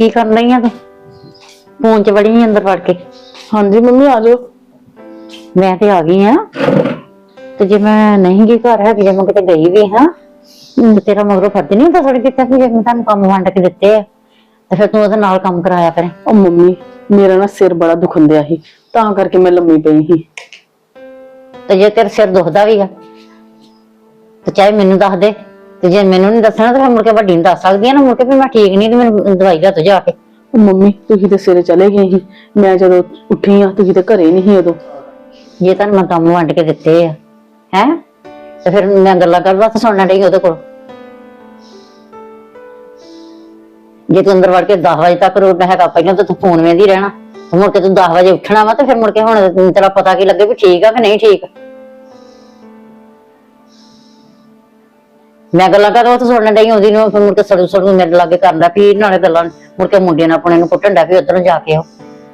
ਕੀ ਕਰਨ ਰਹੀ ਆ ਤੂੰ? ਫੋਨ 'ਚ ਵੜੀ ਆਂ ਅੰਦਰ ਵੜ ਕੇ। ਹਾਂਜੀ ਮੰਮੀ ਆ ਜਾਓ। ਮੈਂ ਤੇ ਆ ਗਈ ਆ। ਤੇ ਜੇ ਮੈਂ ਨਹੀਂ ਗਈ ਘਰ ਹੈ ਜੇ ਮੈਂ ਕਿਤੇ ਗਈ ਵੀ ਹਾਂ ਤੇ ਤੇਰਾ ਮਗਰੋਂ ਫਰਜ਼ ਨਹੀਂ ਹੁੰਦਾ ਥੋੜੀ ਕੀਤਾ ਕਿ ਜੇ ਮੈਂ ਤੁਹਾਨੂੰ ਕੰਮ ਵੰਡ ਕੇ ਦਿੱਤੇ ਆ। ਤੇ ਫਿਰ ਤੂੰ ਉਹਦੇ ਨਾਲ ਕੰਮ ਕਰਾਇਆ ਕਰੇ। ਉਹ ਮੰਮੀ ਮੇਰਾ ਨਾ ਸਿਰ ਬੜਾ ਦੁਖੰਦਿਆ ਸੀ ਤਾਂ ਕਰਕੇ ਮੈਂ ਲੰਮੀ ਪਈ ਸੀ। ਤੇ ਜੇ ਤੇਰਾ ਸਿਰ ਦੁਖਦਾ ਵੀ ਆ ਤੇ ਚਾਹੇ ਮੈਨੂੰ ਦੱਸ ਦੇ। ਤੇ ਜੇ ਮੈਨੂੰ ਨਹੀਂ ਦੱਸਣਾ ਤਾਂ ਫਿਰ ਮੁੜ ਕੇ ਵੱਡੀ ਨੂੰ ਦੱਸ ਸਕਦੀ ਆ ਨਾ ਮੁੜ ਕੇ ਵੀ ਮੈਂ ਠੀਕ ਨਹੀਂ ਤੇ ਮੈਨੂੰ ਦਵਾਈ ਲੈ ਤੋ ਜਾ ਕੇ। ਉਹ ਮੰਮੀ ਤੁਸੀਂ ਤੇ ਸਿਰੇ ਚਲੇ ਗਏ ਸੀ। ਮੈਂ ਜਦੋਂ ਉੱਠੀ ਆ ਤੁਸੀਂ ਤੇ ਘਰੇ ਨਹੀਂ ਸੀ ਉਦੋਂ। ਜੇ ਤੁਹਾਨੂੰ ਮੈਂ ਕੰਮ ਵੰਡ ਕੇ ਦਿੱਤੇ ਆ ਹੈ? ਤੇ ਫਿਰ ਮੈਂ ਗੱਲਾਂ ਕਰਦਾ ਤਾਂ ਸੁਣਨਾ ਨਹੀਂ ਉਹਦੇ ਕੋਲ। ਜੇ ਤੂੰ ਅੰਦਰ ਵੜ ਕੇ 10 ਵਜੇ ਤੱਕ ਰੋਣਾ ਹੈਗਾ ਪਹਿਲਾਂ ਤਾਂ ਤੂੰ ਫੋਨ ਵੇਂਦੀ ਰਹਿਣਾ। ਤੇ ਮੁੜ ਕੇ ਤੂੰ 10 ਵਜੇ ਉੱਠਣਾ ਵਾ ਤੇ ਫਿਰ ਮੁੜ ਕੇ ਹੁਣ ਤੇਰਾ ਪਤਾ ਕੀ ਲੱਗੇ ਵੀ ਠੀਕ ਆ ਕਿ ਨਹੀਂ ਠੀਕ। ਮੈਂ ਗੱਲਾਂ ਕਰਦਾ ਤੂੰ ਸੁਣਨ ਡਈ ਉਹਦੀ ਨੂੰ, ਫਿਰ ਮੁੜ ਕੇ ਸੜੂ ਸੜੂ ਮੇਰੇ ਲਾਗੇ ਕਰਦਾ ਵੀ ਨਾਲੇ ਗੱਲਾਂ, ਮੁੜ ਕੇ ਮੁੰਡੇ ਨਾਲ ਆਪਣੇ ਨੂੰ ਕੁੱਟਣ ਦਾ ਵੀ ਉਧਰੋਂ ਜਾ ਕੇ ਆਓ।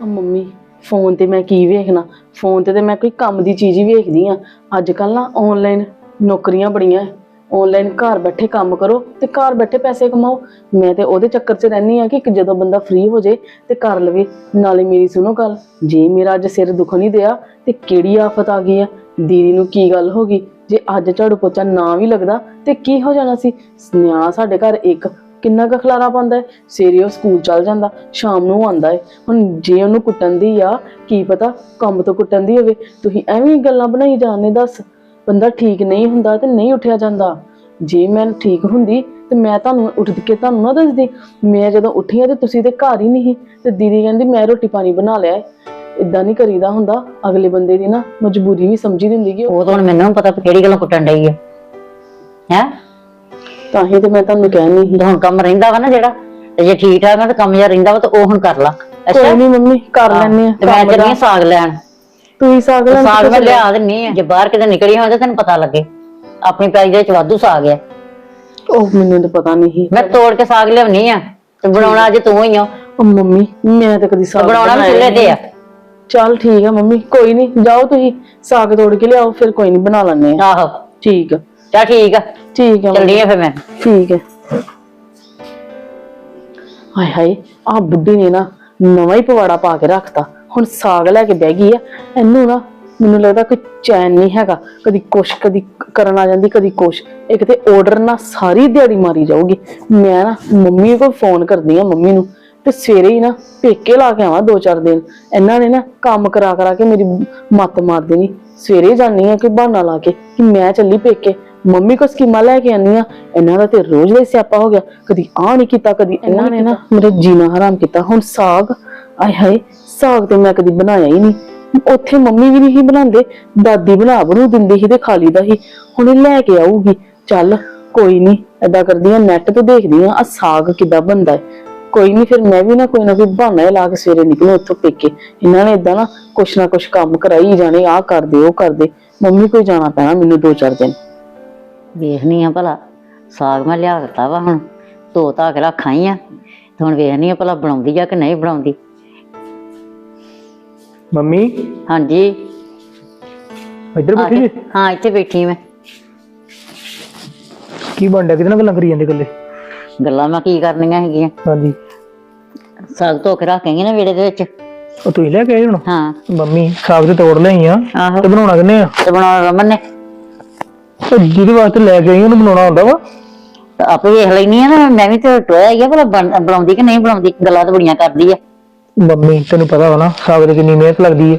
ਉਹ ਮੰਮੀ, ਫੋਨ ਤੇ ਮੈਂ ਕੀ ਵੇਖਣਾ? ਫੋਨ ਤੇ ਤੇ ਮੈਂ ਕੋਈ ਕੰਮ ਦੀ ਚੀਜ਼ ਹੀ ਵੇਖਦੀ ਆ। ਅੱਜ ਕੱਲ ਨਾ ਆਨਲਾਈਨ ਨੌਕਰੀਆਂ ਬੜੀਆਂ ਆਨਲਾਈਨ ਘਰ ਬੈਠੇ ਕੰਮ ਕਰੋ ਤੇ ਘਰ ਬੈਠੇ ਪੈਸੇ ਕਮਾਓ। ਮੈਂ ਤੇ ਉਹਦੇ ਚੱਕਰ 'ਚ ਰਹਿਨੀ ਆ ਕਿ ਇੱਕ ਜਦੋਂ ਬੰਦਾ ਫ੍ਰੀ ਹੋ ਜੇ ਤੇ ਕਰ ਲਵੇ। ਨਾਲੇ ਮੇਰੀ ਸੁਣੋ ਗੱਲ, ਜੇ ਮੇਰਾ ਅੱਜ ਸਿਰ ਦੁਖ ਨਹੀਂ ਦਿਆ ਤੇ ਕਿਹੜੀ ਆਫਤ ਆ ਗਈ ਆ? ਦੀਦੀ ਨੂੰ ਕੀ ਗੱਲ ਹੋ ਗਈ? ਜੇ ਅੱਜ ਝਾੜੂ ਪੋਚਾ ਨਾ ਵੀ ਲੱਗਦਾ ਤੇ ਕੀ ਹੋ ਜਾਣਾ ਸੀ? ਨਿਆ ਸਾਡੇ ਘਰ ਇੱਕ, ਕਿੰਨਾ ਕੁ ਖਲਾਰਾ ਪਾਉਂਦਾ ਹੈ? ਸਵੇਰੇ ਉਹ ਸਕੂਲ ਚਲ ਜਾਂਦਾ, ਸ਼ਾਮ ਨੂੰ ਆਉਂਦਾ ਹੈ। ਹੁਣ ਜੇ ਉਹਨੂੰ ਕੁੱਟਣ ਦੀ ਆ, ਕੀ ਪਤਾ ਕੰਮ ਤੋਂ ਕੁੱਟਣ ਦੀ ਹੋਵੇ। ਤੁਸੀਂ ਐਵੇਂ ਗੱਲਾਂ ਬਣਾਈ ਜਾਂਦੇ, ਦੱਸ। ਬੰਦਾ ਠੀਕ ਨਹੀਂ ਹੁੰਦਾ ਤੇ ਨਹੀਂ ਉੱਠਿਆ ਜਾਂਦਾ। ਜੇ ਮੈਂ ਠੀਕ ਹੁੰਦੀ ਤੇ ਮੈਂ ਤੁਹਾਨੂੰ ਉੱਠ ਕੇ ਤੁਹਾਨੂੰ ਨਾ ਦੱਸਦੀ। ਮੈਂ ਜਦੋਂ ਉੱਠੀ ਆ ਤੇ ਤੁਸੀਂ ਤੇ ਘਰ ਹੀ ਨਹੀਂ ਸੀ। ਤੇ ਦੀਦੀ ਕਹਿੰਦੀ, ਮੈਂ ਰੋਟੀ ਪਾਣੀ ਬਣਾ ਲਿਆ ਇਦਾਂ ਨਹੀਂ ਕਰੀਦਾ ਹੁੰਦਾ ਅਗਲੇ ਬੰਦੇ ਦੀ ਨਾ ਮਜਬੂਰੀ ਵੀ ਸਮਝੀ ਦਿੰਦੀ ਕਿ ਉਹ ਉਹ ਤਾਂ ਹੁਣ ਮੈਨੂੰ ਪਤਾ ਵੀ ਕਿਹੜੀ ਗੱਲੋਂ ਕੁੱਟਣ ਡਈ ਆ। ਹੈ? ਤਾਂ ਹੀ ਤੇ ਮੈਂ ਤੁਹਾਨੂੰ ਕਹਿਣੀ ਸੀ। ਤੇ ਹੁਣ ਕੰਮ ਰਹਿੰਦਾ ਵਾ ਨਾ ਜਿਹੜਾ ਤੇ ਜੇ ਠੀਕ ਠਾਕ ਆ ਤਾਂ ਕੰਮ ਜਿਹਾ ਰਹਿੰਦਾ ਵਾ ਤਾਂ ਉਹ ਹੁਣ ਕਰ ਲਾ। ਕੋਈ ਨਹੀਂ ਮੰਮੀ ਕਰ ਲੈਣੇ ਆ ਤੇ ਮੈਂ ਚੱਲੀ। ਆਂ ਸਾਗ ਲੈਣ। ਤੁਸੀਂ ਸਾਗ ਲੈਣ ਸਾਗ ਮੈਂ ਲਿਆ ਦਿੰਨੀ ਆ। ਜੇ ਬਾਹਰ ਕਿਤੇ ਨਿਕਲੀ ਹੋਵੇ ਤਾਂ ਤੈਨੂੰ ਪਤਾ ਲੱਗੇ। ਆਪਣੀ ਪੈਲੀ ਦੇ ਵਿੱਚ ਵਾਧੂ ਸਾਗ ਆ। ਉਹ ਮੈਨੂੰ ਤਾਂ ਪਤਾ ਨਹੀਂ ਮੈਂ ਤੋੜ ਕੇ ਸਾਗ ਲਿਆਉਣੀ ਆ ਤੇ ਬਣਾਉਣਾ ਅੱਜ ਤੂੰ ਹੀ ਆ। ਉਹ ਮੰਮੀ ਮੈਂ ਤਾਂ ਕਦੀ ਸਾਗ ਬਣਾਉਣਾ ਵੀ ਚੁੱਲ੍ਹੇ ਤੇ ਆ। ਚੱਲ ਠੀਕ ਆ ਮੰਮੀ ਕੋਈ ਨਹੀਂ ਜਾਓ ਤੁਸੀਂ ਸਾਗ ਤੋੜ ਕੇ ਲਿਆਓ ਫਿਰ ਕੋਈ ਨਹੀਂ ਬਣਾ ਲੈਣੇ ਆ। ਆਹੋ। ਠੀਕ ਆ। ਚਾ ਠੀਕ ਆ। ਠੀਕ ਆ ਮੰਮੀ, ਚੱਲੀ ਆ ਫਿਰ ਮੈਂ। ਠੀਕ ਹੈ ਹਾਏ ਹਾਏ ਆ ਬੁੱਢੀ ਨੇ ਨਾ ਨਵਾਂ ਹੀ ਪਵਾੜਾ ਪਾ ਕੇ ਰੱਖਤਾ। ਹੁਣ ਸਾਗ ਲੈ ਕੇ ਬਹਿ ਗਈ ਆ। ਇਹਨੂੰ ਨਾ ਮੈਨੂੰ ਲੱਗਦਾ ਕਿ ਚੈਨ ਨਹੀਂ ਹੈਗਾ। ਕਦੀ ਕੁਛ ਕਦੀ ਕਰਨ ਆ ਜਾਂਦੀ ਕਦੀ ਕੁਛ। ਇੱਕ ਤੇ ਆਰਡਰ ਨਾ ਸਾਰੀ ਦਿਹਾੜੀ ਮਾਰੀ ਜਾਊਗੀ। ਮੈਂ ਨਾ ਮੰਮੀ ਕੋਲ ਫੋਨ ਕਰਦੀ ਆ ਮੰਮੀ ਨੂੰ। ਤੇ ਸਵੇਰੇ ਹੀ ਨਾ ਪੇਕੇ ਲਾ ਕੇ ਆਵਾਂ ਦੋ ਚਾਰ ਦਿਨ। ਇਹਨਾਂ ਨੇ ਨਾ ਕੰਮ ਕਰਾ ਕਰਾ ਕੇ ਮੇਰੀ ਮੱਤ ਮਾਰ ਦੇਣੀ। ਸਵੇਰੇ ਜਾਨੀ ਆ ਕਿ ਬਹਾਨਾ ਲਾ ਕੇ ਕਿ ਮੈਂ ਚੱਲੀ ਪੇਕੇ। ਮੰਮੀ ਕੋ ਸਕੀਮਾਂ ਲੈ ਕੇ ਆਨੀ ਆ ਇਹਨਾਂ ਦਾ ਤੇ ਰੋਜ਼ ਦਾ ਹੀ ਸਿਆਪਾ ਹੋ ਗਿਆ। ਕਦੀ ਆ ਨਹੀਂ ਕੀਤਾ ਕਦੀ ਇਹਨਾਂ ਨੇ ਨਾ ਮੇਰੇ ਜੀਣਾ ਹਰਾਮ ਕੀਤਾ। ਹੁਣ ਸਾਗ ਆਏ ਹਾਏ ਸਾਗ ਤੇ ਮੈਂ ਕਦੀ ਬਣਾਇਆ ਹੀ ਨਹੀਂ। ਉੱਥੇ ਮੰਮੀ ਵੀ ਨਹੀਂ ਬਣਾਉਂਦੇ। ਦਾਦੀ ਬਣਾ ਬਣੂ ਦਿੰਦੀ ਸੀ ਤੇ ਖਾ ਲਈਦਾ ਸੀ। ਹੁਣ ਇਹ ਲੈ ਕੇ ਆਊਗੀ। ਚੱਲ ਕੋਈ ਨਹੀਂ ਏਦਾਂ ਕਰਦੀ ਆ ਨੈਟ ਤੋਂ ਦੇਖਦੀ ਆ ਆ ਸਾਗ ਕਿੱਦਾਂ ਬਣਦਾ ਹੈ। ਕੋਈ ਨਹੀਂ ਫਿਰ ਮੈਂ ਵੀ ਨਾ ਕੋਈ ਨਾ ਕੋਈ ਬਹਾਨਾ ਹੀ ਲਾ ਕੇ ਸਵੇਰੇ ਨਿਕਲੂ ਉੱਥੋਂ ਪੇਕੇ। ਇਹਨਾਂ ਨੇ ਇਦਾਂ ਨਾ ਕੁਛ ਨਾ ਕੁਛ ਕੰਮ ਕਰਾਈ ਜਾਣੇ ਆਹ ਕਰਦੇ ਉਹ ਕਰਦੇ। ਮੰਮੀ ਕੋਈ ਜਾਣਾ ਪੈਣਾ ਮੈਨੂੰ ਦੋ ਚਾਰ ਦਿਨ। ਵੇਖਣੀ ਆ ਭਲਾ ਸਾਗ ਮੈਂ ਲਿਆ ਦਿੱਤਾ ਵਾ ਹੁਣ ਧੋ ਧਾ ਕੇ ਰੱਖਾਂ ਹੀ ਆ। ਤੇ ਹੁਣ ਵੇਖਣੀ ਆ ਭਲਾ ਬਣਾਉਂਦੀ ਆ ਕਿ ਨਹੀਂ ਬਣਾਉਂਦੀ। ਮੰਮੀ? ਹਾਂਜੀ। ਇੱਧਰ ਆ ਬੈਠੀ ਕੇ- ਜੀ ਹਾਂ ਇੱਥੇ ਬੈਠੀ ਮੈਂ। ਕੀ ਬਣ ਡਿਆ ਕਿਹਦੇ ਨਾਲ ਗੱਲਾਂ ਕਰੀ ਜਾਂਦੇ ਇਕੱਲੇ? ਗੱਲਾਂ ਮੈਂ ਕੀ ਕਰਨੀਆਂ ਹੈਗੀਆਂ? ਹਾਂਜੀ। ਸਾਗ ਧੋ ਕੇ ਰੱਖੇਂਗੇ ਨਾ ਵਿਹੜੇ ਦੇ ਵਿੱਚ। ਉਹ ਤੁਸੀਂ ਲੈ ਕੇ ਆਏ ਹੁਣ? ਹਾਂ। ਮੰਮੀ ਸਾਗ ਤੇ ਤੋੜ ਲਈ ਆ। ਆਹੋ। ਤੇ ਬਣਾਉਣਾ ਕਿੰਨੇ ਆ? ਤੇ ਬਣਾਉਣਾ ਰਮਨ ਨੇ। ਤੇ ਜਿਹਦੇ ਵਾਸਤੇ ਲੈ ਕੇ ਆਈ ਉਹਨੂੰ ਬਣਾਉਣਾ ਹੁੰਦਾ ਵਾ? ਤੇ ਆਪੇ ਵੇਖ ਲੈਣੀ ਆ ਨਾ ਮੈਂ ਵੀ ਤੇ ਟੋਇਆ ਹੀ ਆ ਭਲਾ ਬਣ- ਬਣਾਉਂਦੀ ਕਿ ਨਹੀਂ ਬਣਾਉਂਦੀ ਗੱਲਾਂ ਤਾਂ ਬੜੀਆਂ ਕਰਦੀ ਆ। ਮੰਮੀ ਤੈਨੂੰ ਪਤਾ ਵਾ ਨਾ ਸਾਗ ਤੇ ਕਿੰਨੀ ਮਿਹਨਤ ਲੱਗਦੀ ਹੈ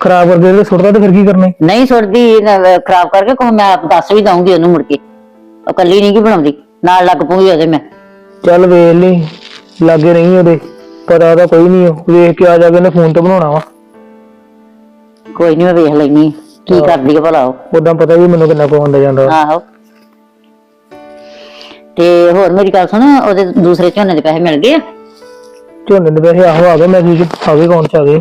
ਖਰਾਬ ਕਰਕੇ ਤੇ ਸੁੱਟਦਾ ਤੇ ਫਿਰ ਕੀ ਕਰਨਾ ਈ? ਨਹੀਂ ਸੁੱਟਦੀ ਨਾ, ਖਰਾਬ ਕਰਕੇ ਕੋਈ ਮੈਂ ਆਪ ਦੱਸ ਵੀ ਦਊਂਗੀ ਉਹਨੂੰ ਮੁੜ ਕੇ। ਉਹ ਕੱਲੀ ਨਹੀਂ ਕੀ ਬਣਾਉਂਦੀ ਨਾਲ ਲੱਗ ਪਊਗੀ ਉਹਦੇ ਮੈਂ। ਚੱਲ ਵੇਖ ਲਈ। ਲਾਗੇ ਨਹੀਂ ਉਹਦੇ ਪਤਾ ਉਹਦਾ ਕੋਈ ਨਹੀਂ ਉਹ ਵੇਖ ਕੇ ਆ ਜਾ ਕੇ ਉਹਨੇ ਫੋਨ ਤੇ ਬਣਾਉਣਾ ਵਾ। ਕੋਈ ਨਹੀਂ ਮੈਂ ਵੇਖ ਲੈਣੀ ਕੀ ਕਰਦੀ ਆ ਭਲਾ ਉਹ? ਉਦਾਂ ਪਤਾ ਵੀ ਮੈਨੂੰ ਕਿੰਨਾ ਪਵਾਉਂਦਾ ਜਾਂਦਾ ਵਾ। ਆਹੋ। ਤੇ ਹੋਰ ਮੇਰੀ ਗੱਲ ਸੁਣ ਉਹਦੇ ਦੂਸਰੇ ਝੋਨੇ ਦੇ ਪੈਸੇ ਮਿਲ ਗਏ ਆ? ਝੋਨੇ ਦੇ ਪੈਸੇ ਆਹੋ ਆ ਗਏ ਮੈਂ ਕੀ ਆ ਗਏ ਕੌਣ ਚ ਆ ਗਏ?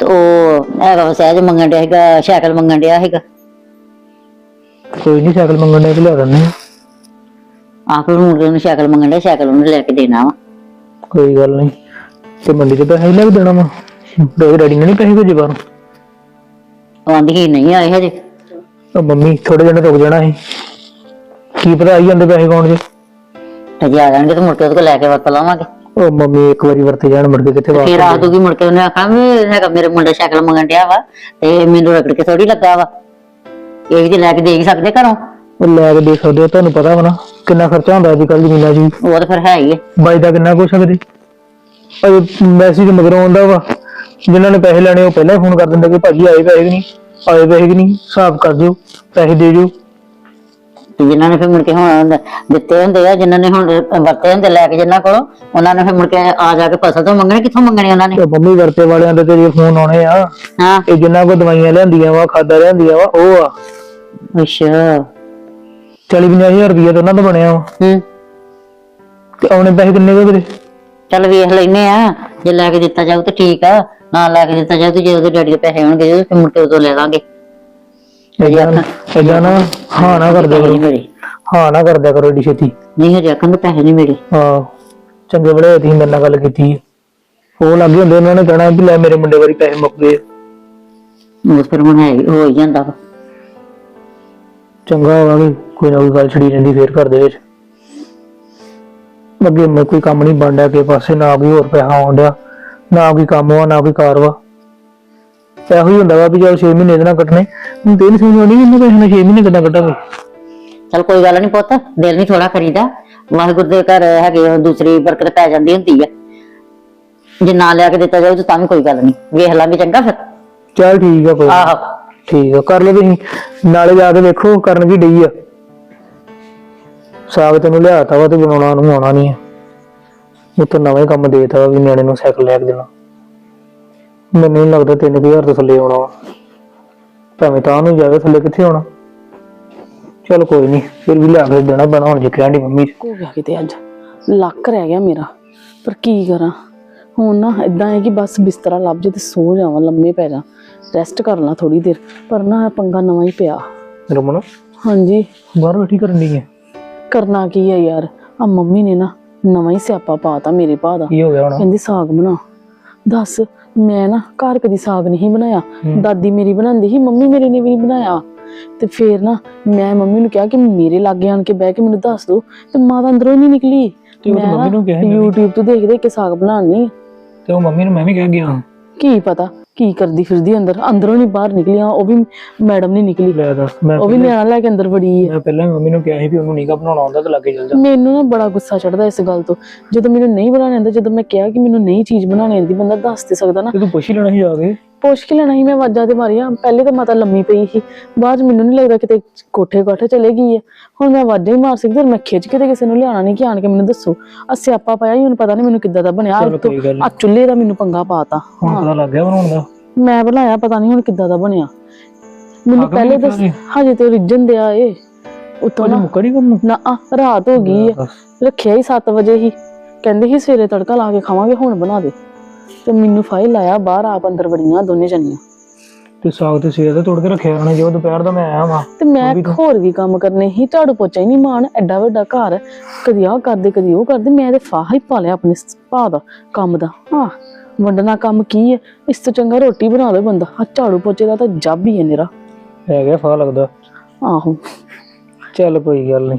ਤੇ ਉਹ ਹੈਗਾ ਵਾ ਸਹਿਜ ਮੰਗਣ ਡਿਆ ਹੈਗਾ ਸਾਈਕਲ ਮੰਗਣ ਡਿਆ ਹੈਗਾ ਕੋਈ ਨਹੀਂ ਸਾਈਕਲ ਮੰਗਣ ਦੇ ਲਿਆ ਦਿੰਦੇ ਆ। ਆਪ ਨੂੰ ਉਹਨੂੰ ਸਾਈਕਲ ਮੰਗਣ ਡਿਆ ਸਾਈਕਲ ਉਹਨੂੰ ਲੈ ਕੇ ਦੇਣਾ ਵਾ। ਕੋਈ ਗੱਲ ਨਹੀਂ। ਤੇ ਮੰਡੀ ਤੇ ਪੈਸੇ ਲੈ ਕੇ ਦੇਣਾ ਵਾ। ਦੋ ਡੈਡੀ ਨੇ ਨਹੀਂ ਪੈਸੇ ਭੇਜੇ ਬਾਹਰੋਂ। ਉਹ ਆਂਦੀ ਸੀ ਨਹੀਂ ਆਏ ਹਜੇ। ਉਹ ਮੰਮੀ ਥੋੜੇ ਦਿਨ ਰੁਕ ਜਾਣਾ ਸੀ। ਕੀ ਪਤਾ ਆਈ ਜਾਂਦੇ ਪੈਸੇ ਕੌਣ ਜੇ। ਤੇ ਜੇ ਆ ਜਾਣਗੇ ਤਾਂ ਮੁੜ ਕੇ ਉਹਦੇ ਕੋਲ ਲੈ ਕੇ ਵਰਤ ਲਾਵਾਂਗੇ। ਉਹ ਮੰਮੀ ਇੱਕ ਵਾਰੀ ਵਰਤੇ ਜਾਣ ਮੁੜ ਕੇ ਕਿੱਥੇ ਵਾਪਸ ਫੇਰ ਆ ਦੂਗੀ ਮੁੜ ਕੇ ਉਹਨੇ ਆਖਣਾ ਵੀ ਹੈਗਾ ਮੇਰੇ ਮੁੰਡਾ ਸਾਈਕਲ ਮੰਗਣ ਡਿਆ ਵਾ ਤੇ ਮੈਨੂੰ ਰਗੜ ਕੇ ਥੋੜੀ ਲੱਗਾ ਵਾ। ਇਹ ਵੀ ਤੇ ਲੈ ਕੇ ਦੇ ਹੀ ਸਕਦੇ ਘਰੋਂ। ਉਹ ਲੈ ਕੇ ਦੇਖ ਸਕਦੇ ਹੋ ਤੁਹਾਨੂੰ ਪਤਾ ਵਾ ਨਾ ਕਿੰਨਾ ਖਰਚਾ ਹੁੰਦਾ ਅੱਜ ਕੱਲ ਜ਼ਮੀਨਾਂ 'ਚ ਵੀ। ਉਹ ਤਾਂ ਫਿਰ ਹੈ ਹੀ ਹੈ ਬਾਈ ਦਾ ਕਿੰਨਾ ਕੁਛ ਸਕਦੇ ਅਜੇ ਮੈਸੇਜ ਮਗਰੋਂ ਆਉਂਦਾ ਵਾ ਜਿਨ੍ਹਾਂ ਨੇ ਪੈਸੇ ਲੈਣੇ ਉਹ ਪਹਿਲਾਂ ਹੀ ਫੋਨ ਕਰ ਦਿੰਦੇ ਕਿ ਭਾਜੀ ਆਏ ਪੈਸੇ ਕਿ ਨਹੀਂ ਆਏ ਪੈਸੇ ਕਿ ਨਹੀਂ ਹਿਸਾਬ ਕਰ ਦਿਓ ਪੈਸੇ ਦੇ ਦਿਓ। ਤੇ ਜਿਨ੍ਹਾਂ ਨੇ ਫਿਰ ਮੁੜ ਕੇ ਹੁਣ ਦਿੱਤੇ ਹੁੰਦੇ ਆ ਜਿਨ੍ਹਾਂ ਨੇ ਹੁਣ ਵਰਤੇ ਹੁੰਦੇ ਲੈ ਕੇ ਜਿਨ੍ਹਾਂ ਕੋਲੋਂ ਉਹਨਾਂ ਨੇ ਫਿਰ ਮੁੜ ਕੇ ਆ ਜਾ ਕੇ ਫਸਲ ਤੋਂ ਮੰਗਣੇ ਕਿੱਥੋਂ ਮੰਗਣੇ ਉਹਨਾਂ ਨੇ? ਤੇ ਮੰਮੀ ਵਰਤੇ ਵਾਲਿਆਂ ਦੇ ਤੇ ਜੇ ਫੋਨ ਆਉਣੇ ਆ ਹਾਂ। ਇਹ ਜਿੰਨਾ ਕੋ ਦਵਾਈਆਂ ਲਿਆਂਦੀਆਂ ਵਾ ਖਾਦਾ ਲਿਆਂਦੀਆਂ ਵਾ ਉਹ ਆ। ਅੱਛਾ। 40 ਹਜ਼ਾਰ ਰੁਪਏ ਤਾਂ ਉਹਨਾਂ ਦਾ ਬਣਿਆ ਵਾ। ਹੂੰ। ਤੇ ਆਉਣੇ ਪੈਸੇ ਕਿੰਨੇ ਕੁ ਤੇਰੇ ਚੱਲ ਵੇਖ ਲੈਨੇ ਆ ਜੇ ਲੈ ਕੇ ਦਿੱਤਾ ਜਾਊ ਤੇ ਠੀਕ ਆ ਨਾ ਲੈ ਕੇ ਦਿੱਤਾ ਜਾਊ ਤੇ ਜੇ ਉਹਦੇ ਡੈਡੀ ਦੇ ਪੈਸੇ ਹੋਣਗੇ ਤੇ ਮੁੜ ਕੇ ਉਦੋਂ ਲੈ ਲਾਂਗੇ। ਏਦਾਂ ਨਾ ਹਾਂ ਨਾ ਕਰਦੇ ਕਰੋ। ਨਹੀਂ ਹਾਂ ਨਾ ਕਰਦਿਆ ਕਰੋ ਏਡੀ ਛੇਤੀ। ਨਹੀਂ ਹਜੇ ਆਖਾਂਗੇ ਪੈਸੇ ਨਹੀਂ ਮਿਲੇ। ਹਾਂ ਚੰਗੇ ਬੜੇ ਤੁਸੀਂ ਮੇਰੇ ਨਾਲ ਗੱਲ ਕੀਤੀ। ਉਹ ਲੱਗੇ ਹੁੰਦੇ ਉਹਨਾਂ ਨੇ ਕਹਿਣਾ ਵੀ ਲੈ ਮੇਰੇ ਮੁੰਡੇ ਵਾਰੀ ਪੈਸੇ ਮੁੱਕ ਗਏ। ਉਹ ਫਿਰ ਹੁਣ ਹੈ ਹੋ ਹੀ ਜਾਂਦਾ ਵਾ। ਚੰਗਾ ਹੋਗਾ ਕੋਈ ਨਾ ਕੋਈ ਗੱਲ ਛੜੀ ਰਹਿੰਦੀ ਫੇਰ ਘਰ ਦੇ ਵਿੱਚ। ਅੱਗੇ ਮੈਂ ਕੋਈ ਕੰਮ ਨਹੀਂ ਬਣਦਾ ਕਿ ਪਾਸੇ ਨਾ ਕੋਈ ਹੋਰ ਪੈਸਾ ਆਉਂਦਾ ਨਾ ਕੋਈ ਕੰਮ ਵਾ ਨਾ ਕੋਈ ਕਾਰ ਵਾ। ਇਹੋ ਹੀ ਹੁੰਦਾ ਵਾ ਵੀ ਚਲ 6 ਮਹੀਨੇ ਦੇ ਨਾਲ ਕੱਟਣੇ। ਹੁਣ ਸਮਝ ਆਉਂਦੀ ਵੀ ਇਹਨਾਂ ਪੈਸੇ ਨਾਲ 6 ਮਹੀਨੇ ਕਿੱਦਾਂ ਕੱਟਾਂਗੇ ਚਲ ਕੋਈ ਗੱਲ ਨਹੀਂ ਪੁੱਤ ਦਿਲ ਨਹੀਂ ਥੋੜਾ ਕਰੀਦਾ। ਵਾਹਿਗੁਰੂ ਦੇ ਘਰ ਹੈਗੇ ਉਹ ਦੂਸਰੀ ਬਰਕਤ ਪੈ ਜਾਂਦੀ ਹੁੰਦੀ ਆ। ਜੇ ਨਾ ਲਿਆ ਕੇ ਦਿੱਤਾ ਜਾਊ ਤਾਂ ਤਾਂ ਵੀ ਕੋਈ ਗੱਲ ਨਹੀਂ। ਵੇਖ ਲਾਂਗੇ ਚੰਗਾ ਫਿਰ। ਚਲ ਠੀਕ ਆ ਕੋਈ ਨੀ। ਆਹੋ। ਠੀਕ ਆ ਕਰ ਲਓ ਤੁਸੀਂ। ਨਾਲੇ ਜਾ ਕੇ ਵੇਖੋ ਕਰਨ ਕੀ ਡਈ ਆ। ਸਾਗ ਤੈਨੂੰ ਲਿਆਤਾ ਵਾ ਤੇ ਬਣਾਉਣਾ ਨੂੰ ਆਉਣਾ ਨਹੀਂ ਆ। ਉਹ ਤਾਂ ਨਵਾਂ ਹੀ ਕੰਮ ਦੇਤਾ ਵਾ ਵੀ ਨਿਆਣੇ ਨੂੰ ਸਾਈਕਲ ਲੈ ਕੇ ਦੇਣਾ। ਮੈਨੂੰ ਨਹੀਂ ਲੱਗਦਾ 3000 ਤੋਂ ਥੱਲੇ ਆਉਣਾ ਵਾ। ਭਾਵੇਂ ਤਾਂ ਨੂੰ ਜਾਵੇ ਥੱਲੇ ਕਿੱਥੇ ਆਉਣਾ। ਚਲ ਕੋਈ ਨਹੀਂ ਫਿਰ ਵੀ ਲਿਆ ਕੇ ਦੇਣਾ ਪੈਣਾ ਹੁਣ ਜੇ ਕਹਿੰਦੀ ਮੰਮੀ ਹੋ ਗਿਆ ਕਿਤੇ ਅੱਜ। ਲੱਕ ਰਹਿ ਗਿਆ ਮੇਰਾ। ਪਰ ਕੀ ਕਰਾਂ? ਹੁਣ ਨਾ ਇਦਾਂ ਹੈ ਕਿ ਬਸ ਬਿਸਤਰਾ ਲੱਭ ਜੇ ਤੇ ਸੋ ਜਾਵਾਂ ਲੰਮੇ ਪੈ ਜਾ। ਰੈਸਟ ਕਰ ਲਾਂ ਥੋੜੀ ਦੇਰ। ਪਰ ਨਾ ਇਹ ਪੰਗਾ ਨਵਾਂ ਹੀ ਪਿਆ। ਰਮਨ ਹਾਂਜੀ। ਬਾਹਰ ਬੈਠੀ ਕਰਨ ਦੀ ਹੈ ਕਰਨਾ ਕੀ ਹੈ ਯਾਰ? ਆ ਮੰਮੀ ਨੇ ਨਾ ਨਵਾਂ ਹੀ ਸਿਆਪਾ ਪਾਤਾ ਮੇਰੇ ਭਾ ਦਾ। ਕੀ ਹੋ ਗਿਆ ਹੁਣ? ਕਹਿੰਦੀ ਸਾਗ ਬਣਾ। ਦੱਸ ਮੈਂ ਨਾ ਘਰ ਕਦੀ ਸਾਗ ਨਹੀਂ ਬਣਾਇਆ। ਦਾਦੀ ਮੇਰੀ ਬਣਾਉਂਦੀ ਸੀ ਮੰਮੀ ਮੇਰੀ ਨੇ ਵੀ ਨਹੀਂ ਬਣਾਇਆ। ਤੇ ਫੇਰ ਨਾ ਮੈਂ ਮੰਮੀ ਨੂੰ ਕਿਹਾ ਕਿ ਮੇਰੇ ਲਾਗੇ ਆਣ ਕੇ ਬਹਿ ਕੇ ਮੈਨੂੰ ਦੱਸ ਦੋ ਤੇ ਮਾਤਾ ਅੰਦਰੋਂ ਹੀ ਨਹੀਂ ਨਿਕਲੀ। ਤੇ ਉਹ ਤਾਂ ਮੈਂ ਮੰਮੀ ਨੂੰ ਕਿਹਾ YouTube ਤੋਂ ਦੇਖ ਦੇਖ ਕੇ ਸਾਗ ਬਣਾਉਣੀ ਤੇ ਉਹ ਮੰਮੀ ਨੂੰ ਮੈਂ ਵੀ ਕਹਿ ਗਿਆ। ਕੀ ਪਤਾ ਕੀ ਕਰਦੀ ਫਿਰਦੀ ਅੰਦਰ? ਅੰਦਰੋਂ ਨਹੀਂ ਬਾਹਰ ਨਿਕਲੀ ਹਾਂ ਉਹ ਵੀ ਮੈਡਮ ਨਹੀਂ ਨਿਕਲੀ। ਲੈ ਦੱਸ ਮੈਂ ਉਹ ਵੀ ਨਿਆਣਾ ਲੈ ਕੇ ਅੰਦਰ ਵੜੀ ਹੈ ਮੈਂ ਪਹਿਲਾਂ ਮੰਮੀ ਨੂੰ ਕਿਹਾ ਸੀ ਵੀ ਉਹਨੂੰ ਨੀਗਾ ਬਣਾਉਣਾ ਆਉਂਦਾ ਤੇ ਲੱਗੇ ਚੱਲ ਜਾ। ਮੈਨੂੰ ਨਾ ਬੜਾ ਗੁੱਸਾ ਚੜਦਾ ਇਸ ਗੱਲ ਤੋਂ। ਜਦੋਂ ਮੈਨੂੰ ਨਹੀਂ ਬਣਾਉਣੀ ਆਉਂਦਾ ਜਦੋਂ ਮੈਂ ਕਿਹਾ ਕਿ ਮੈਨੂੰ ਨਹੀਂ ਚੀਜ਼ ਬਣਾਉਣੀ ਆਉਂਦੀ ਬੰਦਾ ਦੱਸ ਤੇ ਸਕਦਾ ਨਾ। ਤੇ ਪੁੱਛ ਹੀ ਲੈਣਾ ਸੀ ਜਾ ਕੇ। ਪੁੱਛ ਕੇ ਲੈਣਾ ਸੀ ਮੈਂ ਆਵਾਜ਼ਾਂ ਤੇ ਮਾਰੀਆਂ। ਪਹਿਲੇ ਤਾਂ ਮਾਤਾ ਲੰਮੀ ਪਈ ਸੀ। ਬਾਅਦ 'ਚ ਮੈਨੂੰ ਨਹੀਂ ਲੱਗਦਾ ਕਿਤੇ ਕੋਠੇ ਕੋਠੇ ਚਲੇ ਗਈ ਹੈ ਹੁਣ ਮੈਂ ਆਵਾਜ਼ਾਂ ਹੀ ਮਾਰ ਸਕਦੀ ਹਾਂ ਮੈਂ ਖਿੱਚ ਕੇ ਤੇ ਕਿਸੇ ਨੂੰ ਲਿਆਣਾ ਨਹੀਂ ਕਿ ਆਣ ਕੇ ਮੈਨੂੰ ਦੱਸੋ। ਆ ਸਿਆਪਾ ਪਾਇਆ ਹੀ ਹੁਣ ਪਤਾ ਨਹੀਂ ਮੈਨੂੰ ਕਿੱਦਾਂ ਦਾ ਬਣਿਆ। ਚਲੋ ਕੋਈ ਗੱਲ ਨੀ। ਆ ਚੁੱਲ੍ਹੇ ਦਾ ਮੈਨੂੰ ਪੰਗਾ ਪਾਤਾ। ਹੁਣ ਪਤਾ ਲੱਗ ਗਿਆ ਬਣਾਉਣ ਦਾ। ਮੈਂ ਬਣਾਇਆ ਪਤਾ ਨਹੀਂ ਹੁਣ ਕਿੱਦਾਂ ਦਾ ਬਣਿਆ। ਮੈਨੂੰ ਅੱਗ ਪਹਿਲੇ ਦੱਸ ਹਜੇ ਤੇ ਰਿੱਜਣ ਦਿਆ ਏ। ਉਤੋਂ ਨਾ ਮੁੱਕਾ ਨਹੀਂ ਕੰਮ? ਨਾ ਆ ਰਾਤ ਹੋ ਗਈ ਹੈ ਰੱਖਿਆ ਹੀ 7 ਵਜੇ ਹੀ। ਕਹਿੰਦੇ ਸੀ ਸਵੇਰੇ ਤੜਕਾ ਲਾ ਕੇ ਖਾਵਾਂਗੇ ਹੁਣ ਬਣਾ ਦੇ। ਤੇ ਮੈਨੂੰ ਫਾਈਲ ਆਇਆ ਬਾਹਰ ਆਪ ਅੰਦਰ ਵੜੀਆਂ ਦੋਨੇ ਜਣੀਆਂ। ਤੇ ਸਾਗ ਤੇ ਸਵੇਰ ਦਾ ਤੋੜ ਕੇ ਰੱਖਿਆ ਉਹਨੇ ਜੋ ਦੁਪਹਿਰ ਦਾ ਮੈਂ ਆਇਆ ਵਾਂ ਤੇ ਮੈਂ ਹੋਰ ਵੀ ਕੰਮ ਕਰਨੇ ਸੀ ਝਾੜੂ ਪੋਚਾ ਹੀ ਨਹੀਂ ਮਾਣ ਐਡਾ ਵੱਡਾ ਘਰ। ਕਦੀ ਆਹ ਕਰਦੇ ਕਦੀ ਉਹ ਕਰਦੇ ਮੈਂ ਤੇ ਫਾਹਾ ਹੀ ਪਾ ਲਿਆ ਆਪਣੇ ਭਾ ਦਾ ਕੰਮ ਦਾ। ਹਾਂ ਵੰਡਣਾ ਕੰਮ ਕੀ ਹੈ? ਇਸ ਤੋਂ ਚੰਗਾ ਰੋਟੀ ਬਣਾ ਦੇ ਬੰਦਾ ਆ ਝਾੜੂ ਪੋਚੇ ਦਾ ਤਾਂ ਜੱਬ ਹੀ ਹੈ ਮੇਰਾ। ਹੈ ਗਿਆ ਫਾ ਲੱਗਦਾ। ਆਹੋ। ਚੱਲ ਕੋਈ ਗੱਲ ਨਹੀਂ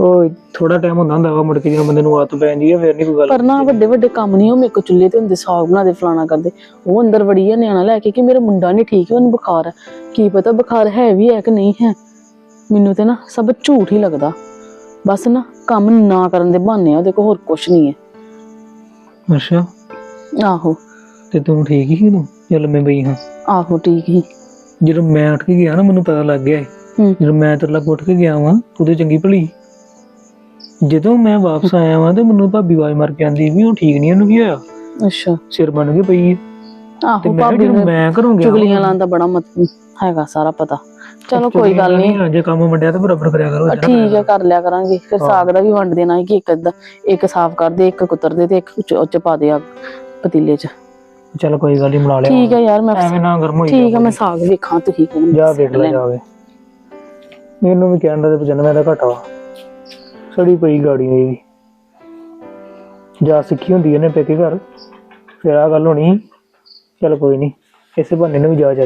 ਉਹ ਥੋੜਾ ਟਾਈਮ ਹੁੰਦਾ ਹੁੰਦਾ ਵਾ ਮੁੜ ਕੇ ਜਦੋਂ ਬੰਦੇ ਨੂੰ ਆਦਤ ਪੈ ਜਾਂਦੀ ਹੈ ਫਿਰ ਨਹੀਂ ਕੋਈ ਗੱਲ ਪਰ ਨਾ ਵੱਡੇ ਵੱਡੇ ਕੰਮ ਨਹੀਂ ਉਹ ਮੇਰੇ ਕੋ ਚੁੱਲ੍ਹੇ ਤੇ ਹੁੰਦੇ ਸਾਗ ਬਣਾ ਦੇ ਫਲਾਣਾ ਕਰਦੇ। ਉਹ ਅੰਦਰ ਵੜੀ ਹੈ ਨਿਆਣਾ ਲੈ ਕੇ ਕਿ ਮੇਰਾ ਮੁੰਡਾ ਨਹੀਂ ਠੀਕ ਹੈ ਉਹਨੂੰ ਬੁਖਾਰ ਹੈ ਕੀ ਪਤਾ ਬੁਖਾਰ ਹੈ ਵੀ ਹੈ ਕਿ ਨਹੀਂ ਹੈ। ਮੈਨੂੰ ਤੇ ਨਾ ਸਭ ਝੂਠ ਹੀ ਲੱਗਦਾ। ਬਸ ਨਾ ਕੰਮ ਨਾ ਕਰਨ ਦੇ ਬਹਾਨੇ ਆ ਉਹਦੇ ਕੋਲ ਹੋਰ ਕੁਝ ਨਹੀਂ ਹੈ। ਅੱਛਾ। ਆਹੋ। ਤੇ ਤੂੰ ਠੀਕ ਹੀ ਤੂੰ ਚੱਲ ਮੈਂ ਬਈ ਹਾਂ? ਆਹੋ ਠੀਕ ਹੀ। ਜਦੋਂ ਮੈਂ ਉੱਠ ਕੇ ਗਿਆ ਨਾ ਮੈਨੂੰ ਪਤਾ ਲੱਗ ਗਿਆ ਸੀ। ਹੂੰ। ਜਦੋਂ ਮੈਂ ਤੇਰੇ ਲੱਗ ਉੱਠ ਕੇ ਗਿਆ ਵਾਂ ਤੂੰ ਤੇ ਚੰਗੀ ਭਲੀ। ਜਦੋਂ ਮੈਂ ਵਾਪਸ ਆਇਆ ਵਾਂ ਤੇ ਮੈਨੂੰ ਭਾਬੀ ਆਵਾਜ਼ ਮਾਰ ਕੇ ਆਂਦੀ ਵੀ ਉਹ ਠੀਕ ਨਹੀਂ ਉਹਨੂੰ ਕੀ ਹੋਇਆ? ਅੱਛਾ। ਸਿਰ ਬਣ ਕੇ ਪਈ। ਹੈ। ਤੇ ਆਹੋ ਮੈਂ ਭਾਬੀ ਜਦੋਂ ਨੂੰ ਮੈਂ ਘਰੋਂ ਗਿਆ ਚੁਗਲੀਆਂ ਲਾਉਣ ਦਾ ਬੜਾ ਮਤ ਹੈਗਾ ਸਾਰਾ ਪਤਾ। ਚਲੋ ਕੋਈ ਗੱਲ ਨਹੀਂ। ਜੇ ਕੰਮ ਵੰਡਿਆ ਤਾਂ ਬਰਾਬਰ ਕਰਿਆ ਕਰੋ ਠੀਕ ਹੈ ਕਰ। ਲਿਆ ਕਰਾਂਗੇ। ਫਿਰ ਸਾਗ ਦਾ ਵੀ ਵੰਡ ਦੇਣਾ ਹੈ ਕਿ ਇੱਕ ਅੱਧਾ ਇੱਕ ਸਾਫ਼ ਕਰ ਦੇ ਇੱਕ ਕੁਤਰ ਦੇ ਤੇ ਇੱਕ ਚ- ਉਹ ਚ ਪਾ ਦੇ ਅੱਗ ਪਤੀਲੇ 'ਚ। ਚੱਲ ਕੋਈ ਗੱਲ ਨਹੀਂ ਬਣਾ ਲਿਆ ਠੀਕ ਹੈ ਯਾਰ ਮੈਂ ਐਵੇਂ ਨਾ ਗਰਮ ਹੋਈ ਠੀਕ ਹੈ ਮੈਂ ਸਾਗ ਵੇਖਾਂ ਤੁਸੀਂ ਕਹਿੰਦੇ ਜਾ ਵੇਖ ਲੈ ਜਾਵੇ। ਮੈਨੂੰ ਵੀ ਕਹਿਣ ਦਾ ਤੇ 95 ਦਾ ਘਟਾ ਵਾ। ਸੜੀ ਪਈ ਗਾੜੀ ਇਹ ਵੀ ਜਾ ਸਿੱਖੀ ਹੁੰਦੀ ਇਹਨੇ ਪੇਕੇ ਘਰ। ਫਿਰ ਆ ਗੱਲ ਹੋਣੀ, ਚੱਲ ਕੋਈ ਨਹੀਂ ਇਸੇ ਬਹਾਨੇ ਨੂੰ ਵੀ ਜਾ ਜਾ